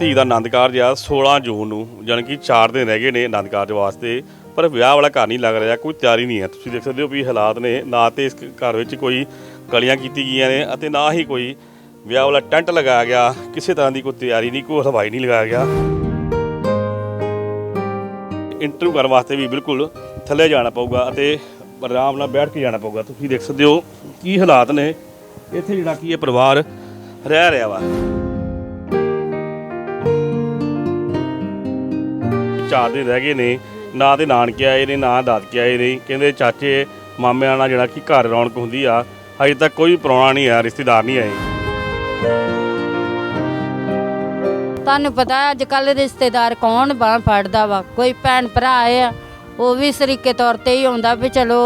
ਧੀ ਦਾ ਆਨੰਦ ਕਾਰਜ ਆ 16 ਜੂਨ ਨੂੰ, ਜਾਣੀ ਕਿ 4 ਦਿਨ ਰਹਿ ਗਏ ਨੇ ਆਨੰਦ ਕਾਰਜ ਵਾਸਤੇ, ਪਰ ਵਿਆਹ ਵਾਲਾ ਘਰ ਨਹੀਂ ਲੱਗ ਰਿਹਾ, ਕੋਈ ਤਿਆਰੀ ਨਹੀਂ ਹੈ। ਤੁਸੀਂ ਦੇਖ ਸਕਦੇ ਹੋ ਵੀ ਹਾਲਾਤ ਨੇ, ਨਾ ਤੇ ਇਸ ਘਰ ਵਿੱਚ ਕੋਈ ਗਲੀਆਂ ਕੀਤੀ ਗਈਆਂ ਨੇ ਅਤੇ ਨਾ ਹੀ ਕੋਈ ਵਿਆਹ ਵਾਲਾ ਟੈਂਟ ਲਗਾਇਆ ਗਿਆ, ਕਿਸੇ ਤਰ੍ਹਾਂ ਦੀ ਕੋਈ ਤਿਆਰੀ ਨਹੀਂ, ਕੋਈ ਹਲਵਾਈ ਨਹੀਂ ਲਗਾਇਆ ਗਿਆ। ਇੰਟਰਵਿਊ ਕਰਨ ਵਾਸਤੇ ਵੀ ਬਿਲਕੁਲ ਥੱਲੇ ਜਾਣਾ ਪਊਗਾ ਅਤੇ ਆਰਾਮ ਨਾਲ ਬੈਠ ਕੇ ਜਾਣਾ ਪਊਗਾ। ਤੁਸੀਂ ਦੇਖ ਸਕਦੇ ਹੋ ਕੀ ਹਾਲਾਤ ਨੇ, ਇੱਥੇ ਜਿਹੜਾ ਕੀ ਇਹ ਪਰਿਵਾਰ ਰਹਿ ਰਿਹਾ ਵਾ। ਚਾਰ ਦਿਨ ਰਹਿ ਗਏ ਨੇ, ਨਾ ਤੇ ਨਾਨਕੇ ਆਏ ਨੇ, ਨਾ ਦਾਦਕੇ ਆਏ ਨੇ। ਕਹਿੰਦੇ ਚਾਚੇ, ਮਾਮਿਆਂ ਨਾਲ ਜਿਹੜਾ ਕਿ ਘਰ ਰੌਣਕ ਹੁੰਦੀ ਆ ਅਜੇ ਤੱਕ ਕੋਈ ਪ੍ਰਾਹੁਣਾ ਨਹੀਂ ਆਇਆ, ਰਿਸ਼ਤੇਦਾਰ ਨਹੀਂ ਆਏ। ਤੁਹਾਨੂੰ ਪਤਾ ਅੱਜ ਕੱਲ ਰਿਸ਼ਤੇਦਾਰ ਕੌਣ ਬਾਂਹ ਫੜਦਾ ਵਾ? ਕੋਈ ਭੈਣ ਭਰਾ ਆ, ਉਹ ਵੀ ਸਰੀਕੇ ਤੌਰ ਤੇ ਹੀ ਆਉਂਦਾ ਵੀ ਚਲੋ,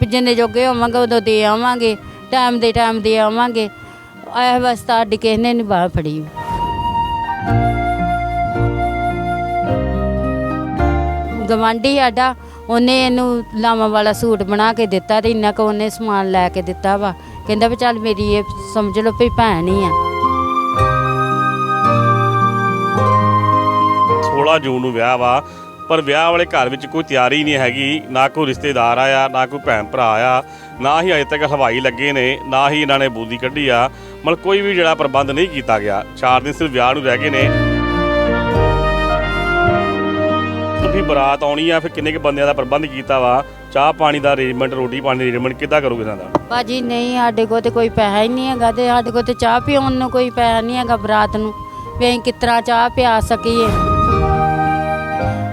ਵੀ ਜਿੰਨੇ ਜੋਗੇ ਹੋਵਾਂਗੇ ਉਦੋਂ ਦੇ ਆਵਾਂਗੇ, ਟਾਈਮ ਦੇ ਟਾਈਮ ਦੇ ਆਵਾਂਗੇ। ਇਹ ਬਸ ਅੱਡ ਕਿਸੇ ਨੇ ਨਹੀਂ ਬਾਂਹ ਫੜੀ। ਗਵਾਂਢੀ ਸਾਡਾ, ਉਹਨੇ ਇਹਨੂੰ ਲਾਵਾਂ ਵਾਲਾ ਸੂਟ ਬਣਾ ਕੇ ਦਿੱਤਾ ਤੇ ਇੰਨਾ ਕੁ ਉਹਨੇ ਸਮਾਨ ਲੈ ਕੇ ਦਿੱਤਾ ਵਾ। ਕਹਿੰਦਾ ਵੀ ਚੱਲ ਮੇਰੀ ਇਹ ਸਮਝ ਲਓ ਵੀ ਭੈਣ ਹੀ ਆ। 16 ਜੂਨ ਨੂੰ ਵਿਆਹ ਵਾ, ਪਰ ਵਿਆਹ ਵਾਲੇ ਘਰ ਵਿੱਚ ਕੋਈ ਤਿਆਰੀ ਨਹੀਂ ਹੈਗੀ, ਨਾ ਕੋਈ ਰਿਸ਼ਤੇਦਾਰ ਆਇਆ, ਨਾ ਕੋਈ ਭੈਣ ਭਰਾ ਆਇਆ, ਨਾ ਹੀ ਅਜੇ ਤੱਕ ਹਵਾਈ ਲੱਗੇ ਨੇ, ਨਾ ਹੀ ਇਹਨਾਂ ਨੇ ਬੂਦੀ ਕੱਢੀ ਆ। ਮਤਲਬ ਕੋਈ ਵੀ ਜਿਹੜਾ ਪ੍ਰਬੰਧ ਨਹੀਂ ਕੀਤਾ ਗਿਆ। 4 ਦਿਨ ਸਿਰਫ ਵਿਆਹ ਨੂੰ ਰਹਿ ਗਏ ਨੇ। ਤੁਸੀਂ ਬਰਾਤ ਆਉਣੀ ਆ, ਫਿਰ ਕਿੰਨੇ ਕੁ ਬੰਦਿਆਂ ਦਾ ਪ੍ਰਬੰਧ ਕੀਤਾ ਵਾ? ਚਾਹ ਪਾਣੀ ਦਾ ਅਰੇਂਜਮੈਂਟ ਰੋਟੀ ਪਾਣੀ ਦਾ ਅਰੇਂਜਮੈਂਟ ਕਿੱਦਾਂ ਕਰੋਗੇ ਇਹਨਾਂ ਦਾ? ਭਾਜੀ, ਨਹੀਂ, ਸਾਡੇ ਕੋਲ ਤੇ ਕੋਈ ਪੈਸਾ ਹੀ ਨਹੀਂ ਹੈਗਾ ਤੇ ਸਾਡੇ ਕੋਲ ਤੇ ਚਾਹ ਪੀਉਣ ਨੂੰ ਕੋਈ ਪੈਸਾ ਨਹੀਂ ਹੈਗਾ ਬਰਾਤ ਨੂੰ। ਵੀ ਅਸੀਂ ਕਿਸ ਚਾਹ ਪਿਆ ਸਕੀਏ?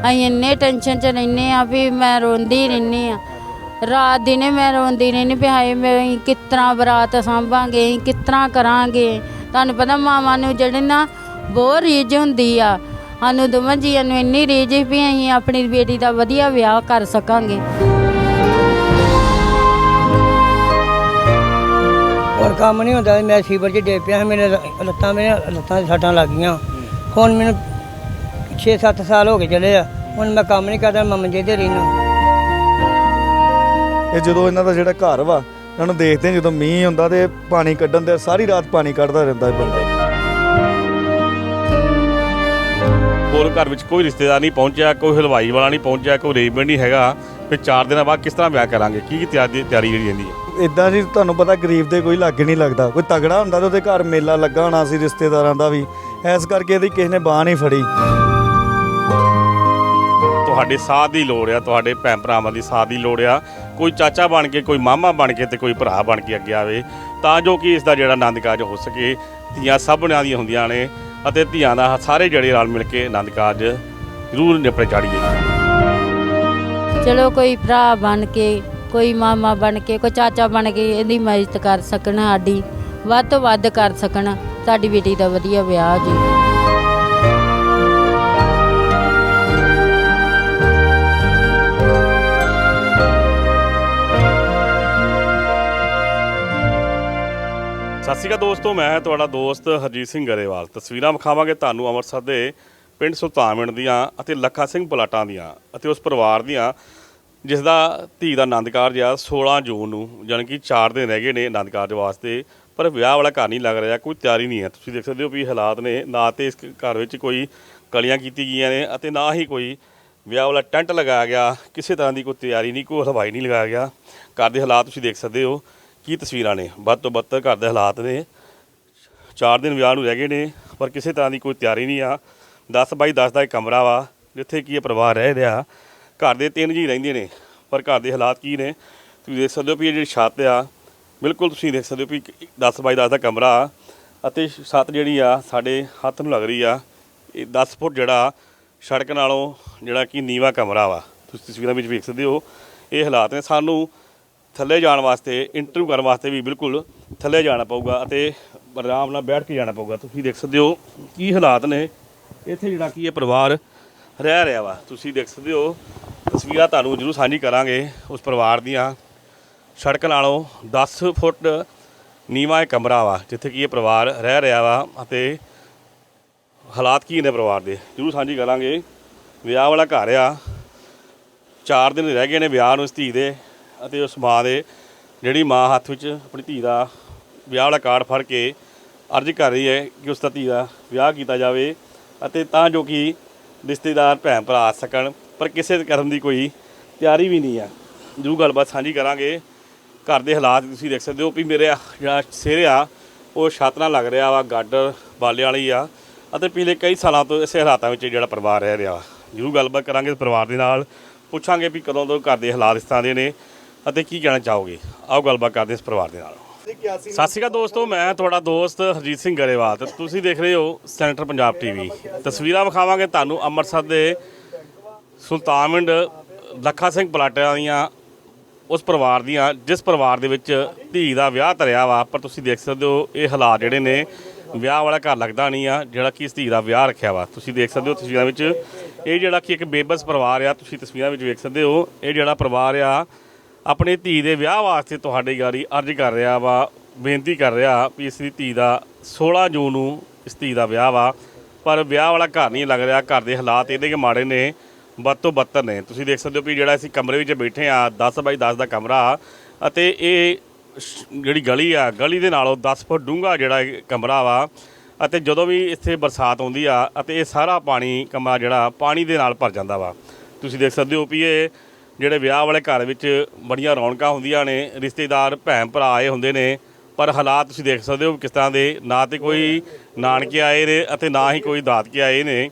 ਅਸੀਂ ਇੰਨੇ ਟੈਨਸ਼ਨ 'ਚ ਰਹਿੰਦੇ ਆ ਵੀ ਮੈਂ ਰੋਂਦੀ ਰਹਿੰਦੀ ਆ। ਰਾਤ ਦਿਨੇ ਮੈਂ ਰੋਂਦੀ ਰਹਿੰਦੀ ਵੀ ਹਾਏ, ਮੈਂ ਅਸੀਂ ਕਿਸ ਤਰ੍ਹਾਂ ਬਰਾਤ ਸਾਂਭਾਂਗੇ, ਅਸੀਂ ਕਿਸ ਤਰ੍ਹਾਂ ਕਰਾਂਗੇ? ਤੁਹਾਨੂੰ ਪਤਾ ਮਾਵਾਂ ਨੂੰ ਜਿਹੜੇ ਨਾ ਬਹੁਤ ਰੀਝ ਹੁੰਦੀ ਆ। ਸਾਨੂੰ ਦੋਵਾਂ ਜੀਆਂ ਨੂੰ ਇੰਨੀ ਰੀਝ ਸੀ ਵੀ ਅਸੀਂ ਆਪਣੀ ਬੇਟੀ ਦਾ ਵਧੀਆ ਵਿਆਹ ਕਰ ਸਕਾਂਗੇ। ਹੋਰ ਕੰਮ ਨਹੀਂ ਹੁੰਦਾ ਮੈਂ ਸੀਵਰ 'ਚ ਡੇ ਪਿਆ ਮੇਰੇ ਲੱਤਾਂ ਮੇਰੇ ਲੱਤਾਂ 'ਚ ਸੱਟਾਂ ਲੱਗ ਗਈਆਂ। ਹੁਣ ਮੈਨੂੰ 6-7 ਸਾਲ ਹੋ ਗਏ ਚਲੇ ਆ ਹੁਣ ਮੈਂ ਕੰਮ ਨਹੀਂ ਕਰਦਾ ਮੈਂ ਮੰਜੇ ਤੇ ਰਹਿਣਾ ਇਹ ਜਦੋਂ ਇਹਨਾਂ ਦਾ ਜਿਹੜਾ ਘਰ ਵਾ ਇਹਨਾਂ ਨੂੰ ਦੇਖਦੇ ਹਾਂ ਜਦੋਂ ਮੀਂਹ ਹੁੰਦਾ ਤੇ ਪਾਣੀ ਕੱਢਣ ਦੇ ਸਾਰੀ ਰਾਤ ਪਾਣੀ ਕੱਢਦਾ ਰਹਿੰਦਾ ਇਹ ਬੰਦਾ। ਹੋਰ ਘਰ ਵਿੱਚ ਕੋਈ ਰਿਸ਼ਤੇਦਾਰ ਨਹੀਂ ਪਹੁੰਚਿਆ ਕੋਈ ਹਲਵਾਈ ਵਾਲਾ ਨਹੀਂ ਪਹੁੰਚਿਆ ਕੋਈ ਅਰੇਂਜਮੈਂਟ ਨਹੀਂ ਹੈਗਾ। ਫਿਰ 4 ਦਿਨਾਂ ਬਾਅਦ ਕਿਸ ਤਰ੍ਹਾਂ ਵਿਆਹ ਕਰਾਂਗੇ? ਕੀ ਕੀ ਤਿਆਰੀ ਤਿਆਰੀ ਜਿਹੜੀ ਰਹਿੰਦੀ ਹੈ? ਇਦਾਂ ਜੀ ਤੁਹਾਨੂੰ ਪਤਾ ਗਰੀਬ ਦੇ ਕੋਈ ਲੱਗ ਨਹੀਂ ਲੱਗਦਾ। ਕੋਈ ਤਗੜਾ ਹੁੰਦਾ ਤੇ ਉਹਦੇ ਘਰ ਮੇਲਾ ਲੱਗਾ ਹੋਣਾ ਸੀ ਰਿਸ਼ਤੇਦਾਰਾਂ ਦਾ ਵੀ। ਐਸ ਕਰਕੇ ਇਹਦੀ ਕਿਸੇ ਨੇ ਬਾਹ ਨਹੀਂ ਫੜੀ। ਤੁਹਾਡੇ ਸਾਥ ਦੀ ਲੋੜ ਆ ਤੁਹਾਡੇ ਭੈਣ ਭਰਾਵਾਂ ਦੀ ਸਾਥ ਦੀ ਲੋੜ ਆ। ਕੋਈ ਚਾਚਾ ਬਣ ਕੇ ਕੋਈ ਮਾਮਾ ਬਣ ਕੇ ਤੇ ਕੋਈ ਭਰਾ ਬਣ ਕੇ ਅੱਗੇ ਆਵੇ ਤਾਂ ਜੋ ਕਿ ਇਸ ਦਾ ਜਿਹੜਾ ਆਨੰਦ ਕਾਰਜ ਹੋ ਸਕੇ। ਧੀਆਂ ਸਭਨਾਂ ਦੀਆਂ ਹੁੰਦੀਆਂ ਨੇ। ਅਤੇ ਧੀਆਂ ਦਾ ਸਾਰੇ ਜਿਹੜੇ ਰਲ ਮਿਲ ਕੇ ਆਨੰਦ ਕਾਰਜ ਜ਼ਰੂਰ ਨਿਪਟ ਚਾੜੀਏ ਚਲੋ ਕੋਈ ਭਰਾ ਬਣ ਕੇ, ਕੋਈ ਮਾਮਾ ਬਣ ਕੇ, ਕੋਈ ਚਾਚਾ ਬਣ ਕੇ ਇਹਦੀ ਮਦਦ ਕਰ ਸਕਣ ਸਾਡੀ, ਵੱਧ ਤੋਂ ਵੱਧ ਕਰ ਸਕਣ, ਸਾਡੀ ਬੇਟੀ ਦਾ ਵਧੀਆ ਵਿਆਹ ਜੀ। ਸਤਿ ਸ਼੍ਰੀ ਅਕਾਲ ਦੋਸਤੋ, ਮੈਂ ਤੁਹਾਡਾ ਦੋਸਤ ਹਰਜੀਤ ਸਿੰਘ ਗਰੇਵਾਲ। ਤਸਵੀਰਾਂ ਵਿਖਾਵਾਂਗੇ ਤੁਹਾਨੂੰ ਅੰਮ੍ਰਿਤਸਰ ਦੇ ਪਿੰਡ ਸੁਲਤਾਨਵਿੰਡ ਦੀਆਂ ਅਤੇ ਲੱਖਾ ਸਿੰਘ ਪਲਾਟਾਂ ਦੀਆਂ ਅਤੇ ਉਸ ਪਰਿਵਾਰ ਦੀਆਂ, ਜਿਸ ਦਾ ਧੀ ਦਾ ਆਨੰਦ ਕਾਰਜ ਆ 16 ਜੂਨ ਨੂੰ, ਜਾਣੀ ਕਿ 4 ਦਿਨ ਰਹਿ ਗਏ ਨੇ ਆਨੰਦ ਕਾਰਜ ਵਾਸਤੇ, ਪਰ ਵਿਆਹ ਵਾਲਾ ਘਰ ਨਹੀਂ ਲੱਗ ਰਿਹਾ, ਕੋਈ ਤਿਆਰੀ ਨਹੀਂ ਹੈ। ਤੁਸੀਂ ਦੇਖ ਸਕਦੇ ਹੋ ਵੀ ਹਾਲਾਤ ਨੇ, ਨਾ ਤੇ ਇਸ ਘਰ ਵਿੱਚ ਕੋਈ ਕਲੀਆਂ ਕੀਤੀ ਗਈਆਂ ਨੇ ਅਤੇ ਨਾ ਹੀ ਕੋਈ ਵਿਆਹ ਵਾਲਾ ਟੈਂਟ ਲਗਾਇਆ ਗਿਆ, ਕਿਸੇ ਤਰ੍ਹਾਂ ਦੀ ਕੋਈ ਤਿਆਰੀ ਨਹੀਂ, ਕੋਈ ਹਲਵਾਈ ਨਹੀਂ ਲਗਾਇਆ ਗਿਆ। ਘਰ ਦੇ ਹਾਲਾਤ ਤੁਸੀਂ ਦੇਖ ਸਕਦੇ ਹੋ। ਕੀ ਤਸਵੀਰਾਂ ਨੇ? ਵੱਧ ਤੋਂ ਬੱਤਰ ਘਰ ਦੇ ਹਾਲਾਤ ਨੇ। 4 ਦਿਨ ਵਿਆਹ ਨੂੰ ਰਹਿ ਗਏ ਨੇ, ਪਰ ਕਿਸੇ ਤਰ੍ਹਾਂ ਦੀ ਕੋਈ ਤਿਆਰੀ ਨਹੀਂ ਆ। 10 ਬਾਈ 10 ਦਾ ਇੱਕ ਕਮਰਾ ਵਾ, ਜਿੱਥੇ ਕੀ ਇਹ ਪਰਿਵਾਰ ਰਹਿ ਰਿਹਾ। ਘਰ ਦੇ ਤਿੰਨ ਜੀ ਰਹਿੰਦੇ ਨੇ, ਪਰ ਘਰ ਦੇ ਹਾਲਾਤ ਕੀ ਨੇ? ਤੁਸੀਂ ਦੇਖ ਸਕਦੇ ਹੋ ਵੀ ਇਹ ਜਿਹੜੀ ਛੱਤ ਆ, ਬਿਲਕੁਲ ਤੁਸੀਂ ਦੇਖ ਸਕਦੇ ਹੋ ਵੀ 10 ਬਾਈ 10 ਦਾ ਕਮਰਾ ਆ, ਅਤੇ ਛੱਤ ਜਿਹੜੀ ਆ ਸਾਡੇ ਹੱਥ ਨੂੰ ਲੱਗ ਰਹੀ ਆ। ਇਹ 10 ਫੁੱਟ ਜਿਹੜਾ ਸੜਕ ਨਾਲੋਂ ਜਿਹੜਾ ਕਿ ਨੀਵਾ ਕਮਰਾ ਵਾ। ਤੁਸੀਂ ਤਸਵੀਰਾਂ ਵਿੱਚ ਵੇਖ ਸਕਦੇ ਹੋ, ਇਹ ਹਾਲਾਤ ਨੇ। ਸਾਨੂੰ ਥੱਲੇ ਜਾਣ ਵਾਸਤੇ ਇੰਟਰਵਿਊ ਕਰਨ ਵਾਸਤੇ ਵੀ ਬਿਲਕੁਲ ਥੱਲੇ ਜਾਣਾ ਪਊਗਾ ਅਤੇ ਆਰਾਮ ਨਾਲ ਬੈਠ ਕੇ ਜਾਣਾ ਪਊਗਾ। ਤੁਸੀਂ ਦੇਖ ਸਕਦੇ ਹੋ ਕੀ ਹਾਲਾਤ ਨੇ। ਇੱਥੇ ਜਿਹੜਾ ਕੀ ਇਹ ਪਰਿਵਾਰ ਰਹਿ ਰਿਹਾ ਵਾ, ਤੁਸੀਂ ਦੇਖ ਸਕਦੇ ਹੋ। ਤਸਵੀਰਾਂ ਤੁਹਾਨੂੰ ਜ਼ਰੂਰ ਸਾਂਝੀ ਕਰਾਂਗੇ ਉਸ ਪਰਿਵਾਰ ਦੀਆਂ। ਸੜਕ ਨਾਲੋਂ 10 ਫੁੱਟ ਨੀਵਾਂ ਇਹ ਕਮਰਾ ਵਾ, ਜਿੱਥੇ ਕੀ ਇਹ ਪਰਿਵਾਰ ਰਹਿ ਰਿਹਾ ਵਾ ਅਤੇ ਹਾਲਾਤ ਕੀ ਨੇ ਪਰਿਵਾਰ ਦੇ, ਜ਼ਰੂਰ ਸਾਂਝੀ ਕਰਾਂਗੇ। ਵਿਆਹ ਵਾਲਾ ਘਰ ਆ। 4 ਦਿਨ ਰਹਿ ਗਏ ਨੇ ਵਿਆਹ ਨੂੰ ਇਸ ਧੀ ਦੇ। ਅਤੇ ਉਸ ਮਾਂ ਦੇ ਜਿਹੜੀ ਮਾਂ ਹੱਥ ਵਿੱਚ ਆਪਣੀ ਧੀ ਦਾ ਵਿਆਹ ਵਾਲਾ ਕਾਰਡ ਫੜ ਕੇ ਅਰਜ਼ ਕਰ ਰਹੀ ਹੈ ਕਿ ਉਸ ਦਾ ਧੀ ਦਾ ਵਿਆਹ ਕੀਤਾ ਜਾਵੇ ਅਤੇ ਤਾਂ ਜੋ ਕਿ ਰਿਸ਼ਤੇਦਾਰ, ਭੈਣ ਭਰਾ ਆ ਸਕਣ, ਪਰ ਕਿਸੇ ਕਰਨ ਦੀ ਕੋਈ ਤਿਆਰੀ ਵੀ ਨਹੀਂ ਆ। ਜਰੂਰ ਗੱਲਬਾਤ ਸਾਂਝੀ ਕਰਾਂਗੇ। ਘਰ ਦੇ ਹਾਲਾਤ ਤੁਸੀਂ ਦੇਖ ਸਕਦੇ ਹੋ ਵੀ ਮੇਰੇ ਜਿਹੜਾ ਸਿਰ ਆ, ਉਹ ਛੱਤ ਨਾਲ ਲੱਗ ਰਿਹਾ ਵਾ, ਗਾਡਰ ਬਾਲੇ ਵਾਲੀ ਆ ਅਤੇ ਪਿਛਲੇ ਕਈ ਸਾਲਾਂ ਤੋਂ ਇਸੇ ਹਾਲਾਤਾਂ ਵਿੱਚ ਜਿਹੜਾ ਪਰਿਵਾਰ ਰਹਿ ਰਿਹਾ ਵਾ। ਜਰੂਰ ਗੱਲਬਾਤ ਕਰਾਂਗੇ ਪਰਿਵਾਰ ਦੇ ਨਾਲ। ਪੁੱਛਾਂਗੇ ਵੀ ਕਦੋਂ ਤੋਂ ਘਰ ਦੇ ਹਾਲਾਤ ਇਸ ਤਰ੍ਹਾਂ ਦੇ ਨੇ ਅਤੇ ਕੀ ਕਹਿਣਾ ਚਾਹੋਗੇ? ਆਓ ਗੱਲਬਾਤ ਕਰਦੇ ਇਸ ਪਰਿਵਾਰ ਦੇ ਨਾਲ। ਸਤਿ ਸ਼੍ਰੀ ਅਕਾਲ ਦੋਸਤੋ, ਮੈਂ ਤੁਹਾਡਾ ਦੋਸਤ ਹਰਜੀਤ ਸਿੰਘ ਗਰੇਵਾਲ ਤੇ ਤੁਸੀਂ ਦੇਖ ਰਹੇ ਹੋ ਸੈਂਟਰ ਪੰਜਾਬ ਟੀਵੀ। ਤਸਵੀਰਾਂ ਵਿਖਾਵਾਂਗੇ ਤੁਹਾਨੂੰ ਅੰਮ੍ਰਿਤਸਰ ਦੇ ਸੁਲਤਾਨਵਿੰਡ ਲੱਖਾ ਸਿੰਘ ਪਲਾਟਿਆਂ ਦੀਆਂ, ਉਸ ਪਰਿਵਾਰ ਦੀਆਂ, ਜਿਸ ਪਰਿਵਾਰ ਦੇ ਵਿੱਚ ਧੀ ਦਾ ਵਿਆਹ ਧਰਿਆ ਵਾ, ਪਰ ਤੁਸੀਂ ਦੇਖ ਸਕਦੇ ਹੋ ਇਹ ਹਾਲਾਤ ਜਿਹੜੇ ਨੇ, ਵਿਆਹ ਵਾਲਾ ਘਰ ਲੱਗਦਾ ਨਹੀਂ ਆ, ਜਿਹੜਾ ਕਿ ਇਸ ਧੀ ਦਾ ਵਿਆਹ ਰੱਖਿਆ ਵਾ। ਤੁਸੀਂ ਦੇਖ ਸਕਦੇ ਹੋ ਤਸਵੀਰਾਂ ਵਿੱਚ, ਇਹ ਜਿਹੜਾ ਕਿ ਇੱਕ ਬੇਬਸ ਪਰਿਵਾਰ ਆ, ਤੁਸੀਂ ਤਸਵੀਰਾਂ ਵਿੱਚ ਵੇਖ ਸਕਦੇ ਹੋ, ਇਹ ਜਿਹੜਾ ਪਰਿਵਾਰ ਆ ਆਪਣੀ ਧੀ ਦੇ ਵਿਆਹ ਵਾਸਤੇ ਤੁਹਾਡੀ ਗਾੜੀ ਅਰਜ਼ ਕਰ ਰਿਹਾ ਵਾ, ਬੇਨਤੀ ਕਰ ਰਿਹਾ ਵੀ ਇਸ ਦੀ ਧੀ ਦਾ 16 ਜੂਨ ਨੂੰ ਇਸ ਧੀ ਦਾ ਵਿਆਹ ਵਾ। ਪਰ ਵਿਆਹ ਵਾਲਾ ਘਰ ਨਹੀਂ ਲੱਗ ਰਿਹਾ, ਘਰ ਦੇ ਹਾਲਾਤ ਇਹਦੇ ਕਿ ਮਾੜੇ ਨੇ, ਵੱਧ ਤੋਂ ਬੱਤਰ ਨੇ ਤੁਸੀਂ ਦੇਖ ਸਕਦੇ ਹੋ ਵੀ ਜਿਹੜਾ ਅਸੀਂ ਕਮਰੇ ਵਿੱਚ ਬੈਠੇ ਆ 10 ਬਾਈ 10 ਦਾ ਕਮਰਾ ਅਤੇ ਇਹ ਸ਼- ਜਿਹੜੀ ਗਲੀ ਆ, ਗਲੀ ਦੇ ਨਾਲੋਂ 10 ਫੁੱਟ ਡੂੰਘਾ ਜਿਹੜਾ ਕਮਰਾ ਵਾ ਅਤੇ ਜਦੋਂ ਵੀ ਇੱਥੇ ਬਰਸਾਤ ਆਉਂਦੀ ਆ ਅਤੇ ਇਹ ਸਾਰਾ ਪਾਣੀ ਕਮਰਾ ਜਿਹੜਾ ਪਾਣੀ ਦੇ ਨਾਲ ਭਰ ਜਾਂਦਾ ਵਾ। ਤੁਸੀਂ ਦੇਖ ਸਕਦੇ ਹੋ ਵੀ ਇਹ ਜਿਹੜੇ ਵਿਆਹ ਵਾਲੇ ਘਰ ਵਿੱਚ ਬੜੀਆਂ ਰੌਣਕਾਂ ਹੁੰਦੀਆਂ ਨੇ ਰਿਸ਼ਤੇਦਾਰ ਭੈਣ ਭਰਾ ਆਏ ਹੁੰਦੇ ਨੇ ਪਰ ਹਾਲਾਤ ਤੁਸੀਂ ਦੇਖ ਸਕਦੇ ਹੋ ਕਿਸ ਤਰ੍ਹਾਂ ਦੇ ਨਾ ਤੇ ਕੋਈ ਨਾਨਕੇ ਆਏ ਨੇ ਅਤੇ ਨਾ ਹੀ ਕੋਈ ਦਾਦਕੇ ਆਏ ਨੇ।